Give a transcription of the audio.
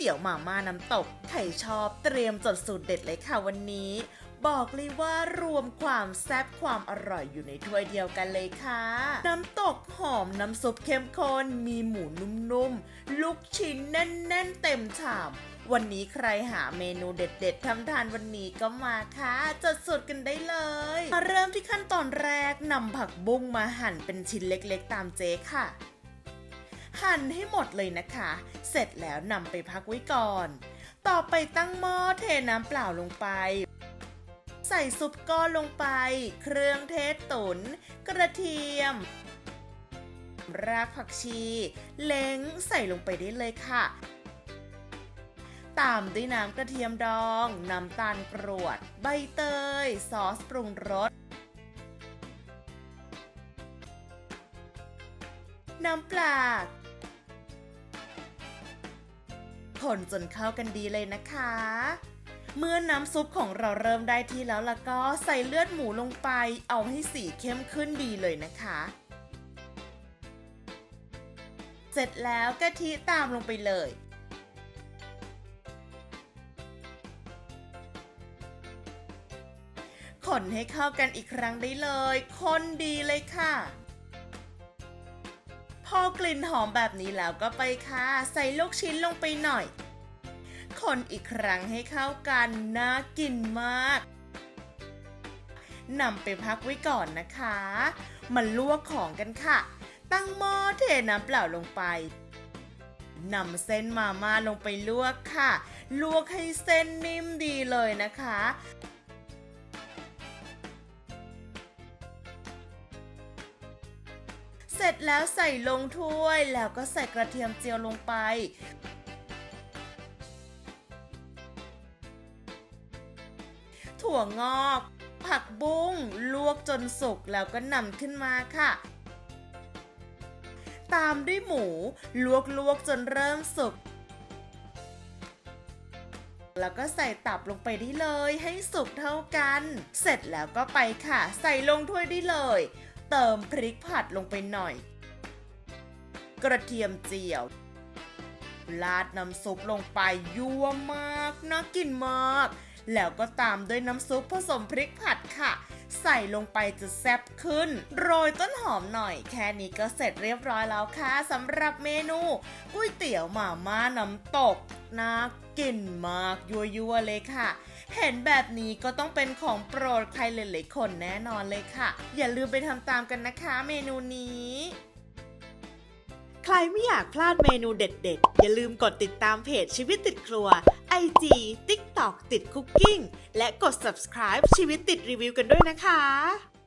เตี๋ยวหม่าม่าน้ำตก ใครชอบเตรียมจดสูตรเด็ดเลยค่ะวันนี้ บอกเลยว่ารวมความแซ่บความอร่อยอยู่ในถ้วยเดียวกันเลยค่ะ น้ำตกหอมน้ำซุปเข้มข้นมีหมูนุ่มๆ ลูกชิ้นแน่นๆ เต็มชามวันนี้ใครหาเมนูเด็ดๆทำทานวันนี้ก็มาค่ะจดสูตรกันได้เลยมาเริ่มที่ขั้นตอนแรกนำผักบุ้งมาหั่นเป็นชิ้นเล็กๆตามเจ๊ค่ะ หั่นให้หมดเลยนะคะ เสร็จแล้วนำไปพักไว้ก่อน ต่อไปตั้งหม้อเทน้ำเปล่าลงไป ใส่ซุปก้อนลงไป เครื่องเทศตุนกระเทียม รากผักชี เล้งใส่ลงไปได้เลยค่ะ ตามด้วยน้ำกระเทียมดอง น้ำตาลกรวด ใบเตย ซอสปรุงรสน้ำปลา คนจนเข้ากันดีเลยนะคะ เมื่อน้ำซุปของเราเริ่มได้ที่แล้วล่ะก็ใส่เลือดหมูลงไป เอาให้สีเข้มขึ้นดีเลยนะคะ เสร็จแล้วกะทิตามลงไปเลยคนให้เข้ากันอีกครั้งได้เลย คนดีเลยค่ะ พอกลิ่นหอมแบบนี้แล้วก็ไปค่ะ ใส่ลูกชิ้นลงไปหน่อย คนอีกครั้งให้เข้ากันน่ากินมากนำไปพักไว้ก่อนนะคะ มาลวกของกันค่ะ ตั้งหม้อเทน้ำเปล่าลงไปนำเส้นมาม่าลงไปลวกค่ะ ลวกให้เส้นนิ่มดีเลยนะคะ ร็จแล้วใส่ลงถ้วยแล้วก็ใส่กระเทียมเจียวลงไปถั่วงอก ผักบุ้ง ลวกจนสุกแล้วก็นำขึ้นมาค่ะ ตามด้วยหมู ลวกลวกจนเริ่มสุก แล้วก็ใส่ตับลงไปได้เลยให้สุกเท่ากัน เสร็จแล้วก็ไปค่ะ ใส่ลงถ้วยได้เลย เติมพริกผัดลงไปหน่อย กระเทียมเจียวลาดน้ำซุปลงไปยั่วมากน่ากินมาก แล้วก็ตามด้วยน้ำซุปผสมพริกผัดค่ะ ใส่ลงไปจะแซ่บขึ้น โรยต้นหอมหน่อย แค่นี้ก็เสร็จเรียบร้อยแล้วค่ะสำหรับเมนูก๋วยเตี๋ยวหม่าม่าน้ำตก น่ากินมากยั่วๆเลยค่ะ เห็นแบบนี้ก็ต้องเป็นของโปรดใครหลายๆคนแน่นอนเลยค่ะ อย่าลืมไปทำตามกันนะคะเมนูนี้ ใครไม่อยากพลาดเมนูเด็ดๆ อย่าลืมกดติดตามเพจชีวิตติดครัว IG TikTok ติดคุกกิ้งและกด subscribe ชีวิตติดรีวิวกันด้วยนะคะ